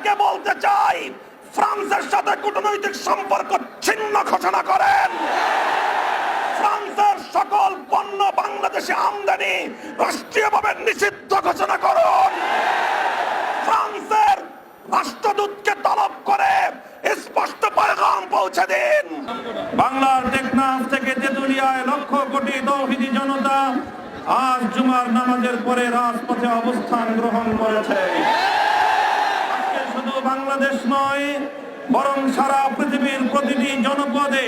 সরকারকে বলতে চাই, ফ্রান্সের সাথে কূটনৈতিক সম্পর্ক ছিন্ন ঘোষণা করেন। ফ্রান্সের সকল পণ্য বাংলাদেশে আমদানি রাষ্ট্রীয়ভাবে নিষিদ্ধ ঘোষণা করুন। ফ্রান্সের রাষ্ট্রদূতকে তলব করে স্পষ্ট পয়গাম পৌঁছে দিন। বাংলার টেকনাফ থেকে তেতুলিয়ায় লক্ষ কোটি তৌহিদি জনতা আজ জুমার নামাজের পরে রাজপথে অবস্থান গ্রহণ করেছে। বাংলাদেশ নয়, বরং সারা পৃথিবীর প্রতিটি জনপদে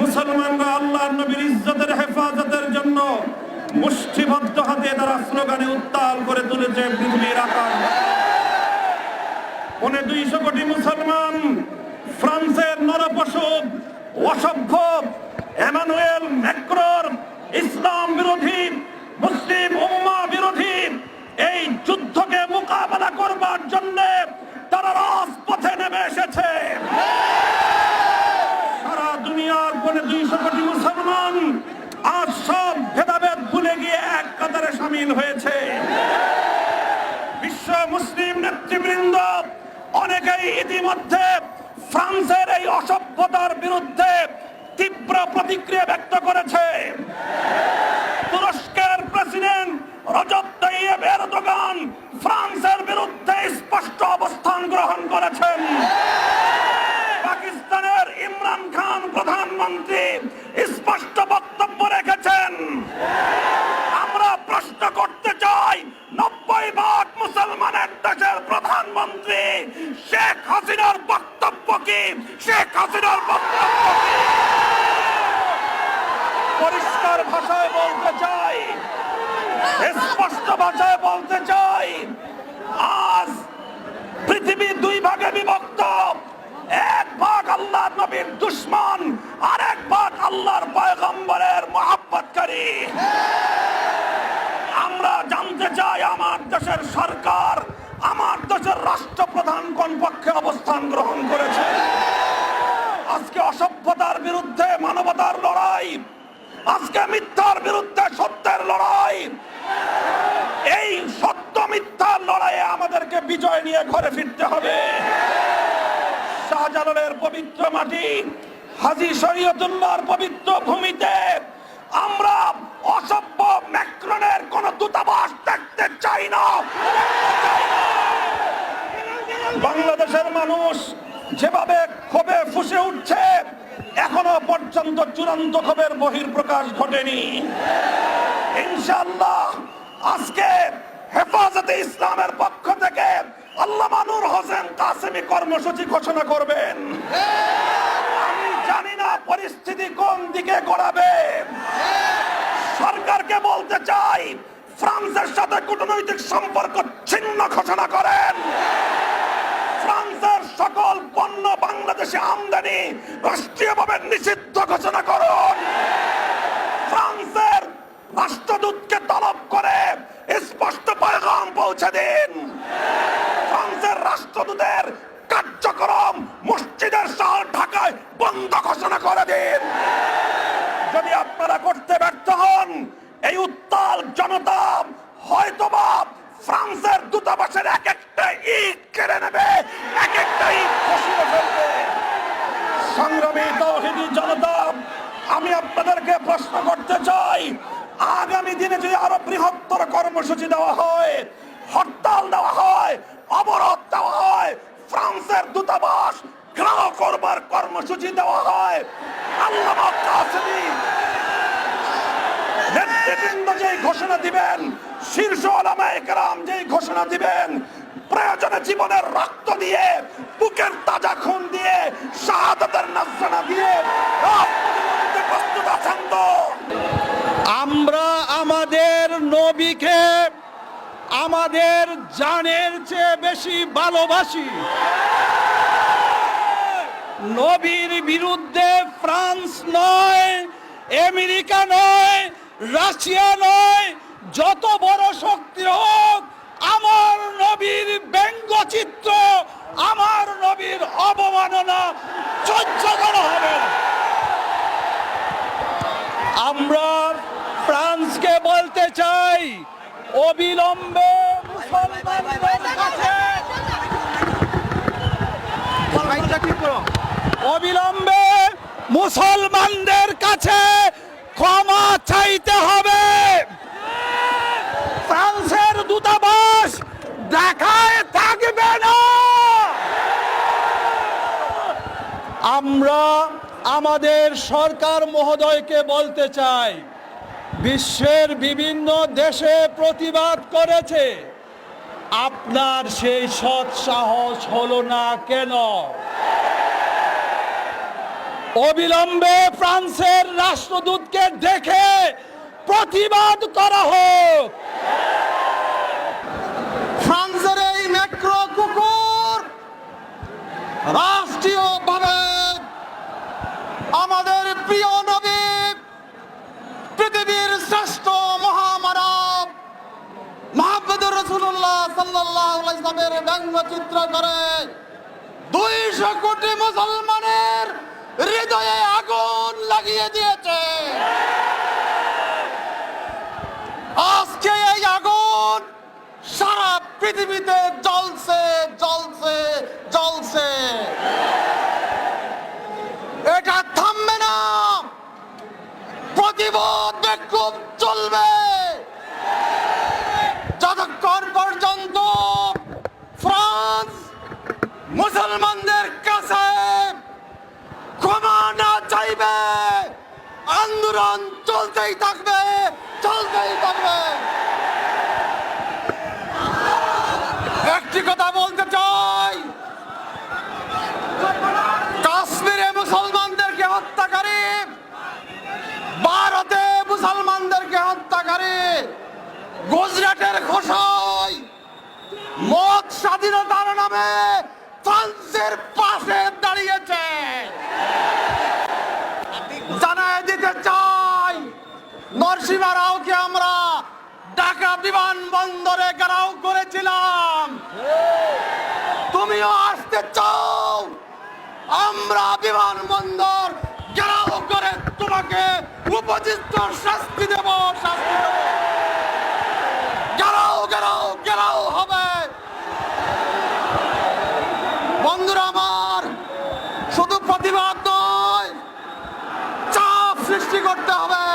মুসলমানরা আল্লাহ নবীর ইজ্জতের হেফাজতের জন্য মুষ্টিবদ্ধ হাতে তারা স্লোগানে উত্তাল করে তুলেছে পৃথিবীর আকাশ। পনে দুইশো কোটি মুসলমান, ফ্রান্সের নরপশুক অসভ্য, এমানুয়েল ম্যাক্রোর ইসলাম বিরোধী, মুসলিম উম্মা বিরোধী, এই যুদ্ধকে মোকাবেলা করবার জন্য তারা রাজপথে নেমে এসেছে। সারা দুনিয়ার পনে দুইশো কোটি মুসলমান আজ সব ভেদাভেদ ভুলে গিয়ে এক কাতারে সামিল হয়েছে। বিশ্ব মুসলিম নেতৃবৃন্দ অনেকেই ইতিমধ্যে ফ্রান্সের এই অসভ্যতার বিরুদ্ধে তীব্র প্রতিক্রিয়া ব্যক্ত করেছে। তুরস্কের প্রেসিডেন্ট রজব ফ্রান্সের বিরুদ্ধে স্পষ্ট অবস্থান গ্রহণ করেছেন। পাকিস্তানের ইমরান খান প্রধানমন্ত্রী স্পষ্ট বক্তব্য রেখেছেন। আমরা প্রশ্ন করতে চাই, নব্বই ভাগ মুসলমানের দেশের প্রধানমন্ত্রী শেখ হাসিনার বক্তব্য কি? শেখ হাসিনার বক্তব্য কি? পরিষ্কার ভাষায় বলতে চাই, স্পষ্ট ভাষায় বলতে চাই, আজ পৃথিবী দুই ভাগে বিভক্ত। এক ভাগ আল্লাহ নবীর দুশ্মন আর এক ভাগ আল্লাহর পয়গম্বরের মহাব্বতকারী। আমরা জানতে চাই আমার দেশের সরকার, আমার দেশের রাষ্ট্রপ্রধান কোন পক্ষে অবস্থান গ্রহণ করেছে। আজকে অসভ্যতার বিরুদ্ধে, মানবতার লড়াই, আজকে মিথ্যার বিরুদ্ধে, সত্যের লড়াই এই সত্য মিথ্যার লড়াইয়ে আমাদেরকে বিজয় নিয়ে ঘরে ফিরতে হবে। শাহজালালের পবিত্র মাটি হাজি শরীয়তুল্লাহর পবিত্র ভূমিতে আমরা অসভ্য ম্যাক্রনের কোন দূতাবাস দেখতে চাই না। বাংলাদেশের মানুষ যেভাবে ক্ষোভে ফুসে উঠছে, এখনও পর্যন্ত চূড়ান্ত ক্ষোভের বহির প্রকাশ ঘটেনি। ইনশাআল্লাহ আজকে হেফাজতে ইসলামের পক্ষ থেকে আল্লামা নূর হোসেন কাসেমি কর্মসূচি ঘোষণা করবেন, আমি জানি না পরিস্থিতি কোন দিকে গড়াবে। সরকারকে বলতে চাই, ফ্রান্সের সাথে কূটনৈতিক সম্পর্ক ছিন্ন ঘোষণা করেন। ফ্রান্সের সকল পণ্য বাংলাদেশে আমদানি রাষ্ট্রীয়ভাবে নিষিদ্ধ ঘোষণা করুন। রাষ্ট্রদূতকে তলব করে স্পষ্ট পয়গাম পৌঁছে দিন। ফ্রান্সের রাষ্ট্রদূতের কার্যক্রম মসজিদের শহর ঢাকায় বন্ধ ঘোষণা করে দিন। যদি আপনারা করতে ব্যর্থ হন, এই উত্তাল জনতা হয়তোবা ফ্রান্সের দূতাবাসের এক একটা ইট কেড়ে নেবে, এক একটা ইট খসিয়ে ফেলবে। সংগ্রামী তৌহিদি জনতা, আমি আপনাদেরকে প্রশ্ন করতে চাই আগামী দিনে যদি আরও বৃহত্তর কর্মসূচি দেওয়া হয়, হরতাল দেওয়া হয়, অবরোধ দেওয়া হয়, ফ্রান্সের দূতাবাস ঘেরাও করবার কর্মসূচি দেওয়া হয় নেতৃবৃন্দ যেই ঘোষণা দিবেন, শীর্ষ কেরাম যেই ঘোষণা দিবেন, প্রয়োজনে জীবনের রক্ত দিয়ে, বুকের তাজা খুন দিয়ে, শাহাদাতের নাজরানা দিয়ে আমরা আমাদের নবীকে আমাদের জানের চেয়ে বেশি ভালোবাসি। নবীর বিরুদ্ধে ফ্রান্স নয়, আমেরিকা নয়, রাশিয়া নয়, যত বড় শক্তি হোক, আমার নবীর ব্যঙ্গচিত্র, আমার নবীর অবমাননা সহ্য করা হবে আমরা জানতে চাই, অবিলম্বে অবিলম্বে মুসলমানদের কাছে ক্ষমা চাইতে হবে। ফ্রান্সের দূতাবাস দেখায় থাকবে না। আমরা আমাদের সরকার মহোদয়কে বলতে চাই বিশ্বের বিভিন্ন দেশে প্রতিবাদ করেছে। আপনার সেই সৎ সাহস হলো না কেন? অবিলম্বে ফ্রান্সের রাষ্ট্রদূতকে দেখে প্রতিবাদ করা হোক। ফ্রান্সের এই ম্যাক্রো কুকুর রাষ্ট্রীয়ভাবে আমাদের প্রিয় নবী করে। দুইশো কোটি মুসলমানের হৃদয়ে আগুন লাগিয়ে দিয়েছে। আজকে এই আগুন সারা পৃথিবীতে জ্বলছে জ্বলছে জ্বলছে। এটা থামবে না। প্রতিবাদ বিক্ষোভ চলবে যতক্ষণ পর্যন্ত ফ্রান্স মুসলমানদের কাছে ক্ষমা না চাইবে, আন্দোলন চলতেই থাকবে চলতেই থাকবে। একটি কথা বলতে চাই, কাশ্মীরে মুসলমানদেরকে হত্যাকারী, ভারতে মুসলমানদেরকে হত্যাকারী, গুজরাটের ঘোষায় মত স্বাধীনতার নামে ফ্রান্সের পাশে দাঁড়িয়েছে। জানায় দিতে চাই নরসিমা রাওকে আমরা? ঢাকা বিমানবন্দরে ঘেরাও করেছিলাম। তুমিও আসতে চাও, আমরা বিমানবন্দর ঘেরাও করে তোমাকে উপযুক্ত শাস্তি দেব শাস্তি দেব ঘেরাও ঘেরাও ঘেরাও হবে বন্ধুরা আমার শুধু প্রতিবাদ নয় চাপ সৃষ্টি করতে হবে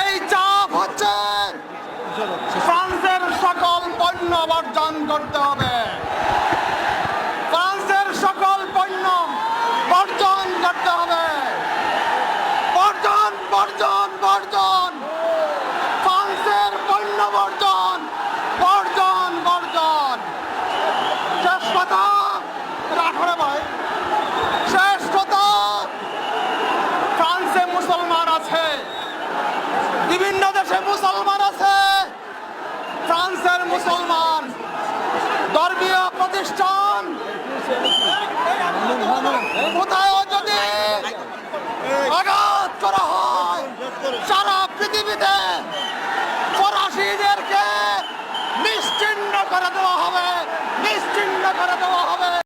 এই চাপ হচ্ছে ফ্রান্সের সকল পণ্য বর্জন করতে হবে। ফ্রান্সের সকল পণ্য বর্জন করতে হবে। বর্জন বর্জন বর্জন। ফ্রান্সের পণ্য বর্জন বর্জন বর্জন। শেষ কথা রাখরে ভাই। শেষ কথা, ফ্রান্সে মুসলমান আছে, বিভিন্ন দেশে মুসলমান আছে। মুসলমান। ধর্মীয় প্রতিষ্ঠান